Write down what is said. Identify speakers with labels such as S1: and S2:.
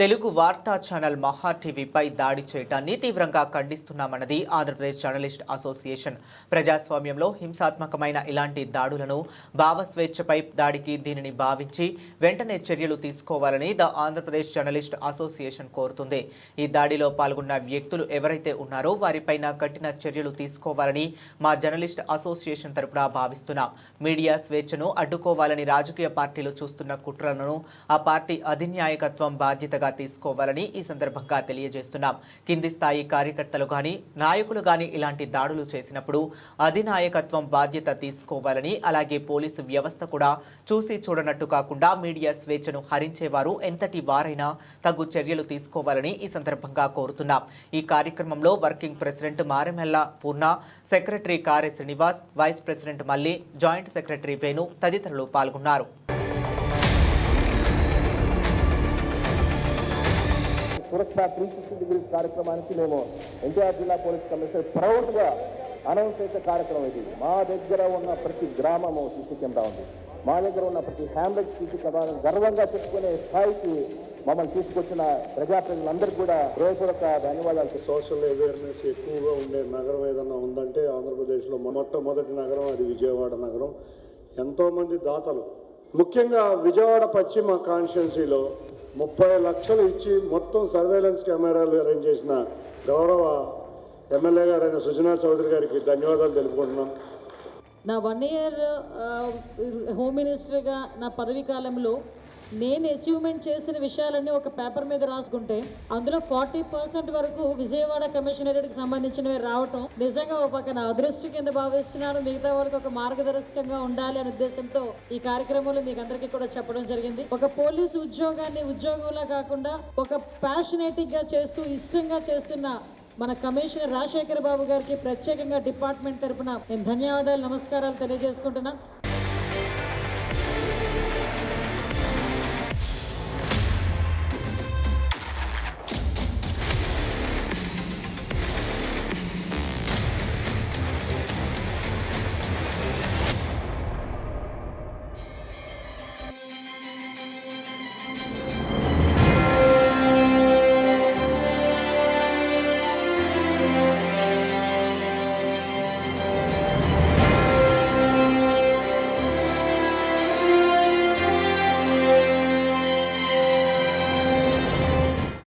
S1: తెలుగు వార్తా ఛానల్ మహా టీవీపై దాడి చేయటాన్ని తీవ్రంగా ఖండిస్తున్నామన్నది ఆంధ్రప్రదేశ్ జర్నలిస్ట్ అసోసియేషన్. ప్రజాస్వామ్యంలో హింసాత్మకమైన ఇలాంటి దాడులను భావస్వేచ్ఛపై దాడికి దీనిని భావించి వెంటనే చర్యలు తీసుకోవాలని ద ఆంధ్రప్రదేశ్ జర్నలిస్ట్ అసోసియేషన్ కోరుతుంది. ఈ దాడిలో పాల్గొన్న వ్యక్తులు ఎవరైతే ఉన్నారో వారిపైన కఠిన చర్యలు తీసుకోవాలని మా జర్నలిస్ట్ అసోసియేషన్ తరపున భావిస్తున్నాం. మీడియా స్వేచ్ఛను అడ్డుకోవాలని రాజకీయ పార్టీలు చూస్తున్న కుట్రలను ఆ పార్టీ అధినాయకత్వం బాధ్యతగా తీసుకోవాలని ఈ సందర్భంగా తెలియజేస్తున్నాం. కింది స్థాయి కార్యకర్తలు కానీ నాయకులు కానీ ఇలాంటి దాడులు చేసినప్పుడు అధినాయకత్వం బాధ్యత తీసుకోవాలని అలాగే పోలీసు వ్యవస్థ కూడా చూసి చూడనట్టు కాకుండా మీడియా స్వేచ్ఛను హరించేవారు ఎంతటి వారైనా తగు చర్యలు తీసుకోవాలని ఈ సందర్భంగా కోరుతున్నాం. ఈ కార్యక్రమంలో working president Maremella Purna secretary Kare Srinivas vice president Malli joint secretary Venu తదితరులు పాల్గొన్నారు.
S2: సురక్ష త్రీ సిక్స్టీ డిగ్రీస్ కార్యక్రమానికి మేము ఎన్టీఆర్ జిల్లా పోలీస్ కమిషనర్ ప్రౌడ్గా అనౌన్స్ చేసే కార్యక్రమం ఇది. మా దగ్గర ఉన్న ప్రతి గ్రామము సీసీ కెమెరా ఉంది. మా దగ్గర ఉన్న ప్రతి హ్యామ్లెట్ సీసీ కెమెరా గర్వంగా చెప్పుకునే స్థాయికి మమ్మల్ని తీసుకొచ్చిన ప్రజాప్రతినిధులందరికీ కూడా హృదయపూర్వక ధన్యవాదాలు.
S3: సోషల్ అవేర్నెస్ ఎక్కువగా ఉండే నగరం ఏదన్నా ఉందంటే ఆంధ్రప్రదేశ్లో మొట్టమొదటి నగరం అది విజయవాడ నగరం. ఎంతోమంది దాతలు. ముఖ్యంగా విజయవాడ పశ్చిమ కాన్స్టిట్యున్సీలో ముప్పై లక్షలు ఇచ్చి మొత్తం సర్వేలెన్స్ కెమెరాలు అరేంజ్ చేసిన గౌరవ ఎమ్మెల్యే గారైన సుజనా చౌదరి గారికి ధన్యవాదాలు తెలుపుకుంటున్నాం.
S4: నా వన్ ఇయర్ హోమ్ మినిస్టర్గా నా పదవి కాలంలో నేను అచీవ్మెంట్ చేసిన విషయాలన్నీ ఒక పేపర్ మీద రాసుకుంటే అందులో ఫార్టీ పర్సెంట్ వరకు విజయవాడ కమిషనరేట్కి సంబంధించినవి రావటం నిజంగా ఒక పక్కన అదృష్టి కింద భావిస్తున్నాను. మిగతా వాళ్ళకి ఒక మార్గదర్శకంగా ఉండాలి అనే ఉద్దేశంతో ఈ కార్యక్రమంలో మీకు అందరికీ కూడా చెప్పడం జరిగింది. ఒక పోలీసు ఉద్యోగాన్ని ఉద్యోగంలా కాకుండా ఒక ప్యాషనేటిక్గా చేస్తూ ఇష్టంగా చేస్తున్న మన కమిషనర్ రాజశేఖర బాబు గారికి ప్రత్యేకంగా డిపార్ట్మెంట్ తరపున నేను ధన్యవాదాలు నమస్కారాలు తెలియజేసుకుంటున్నా.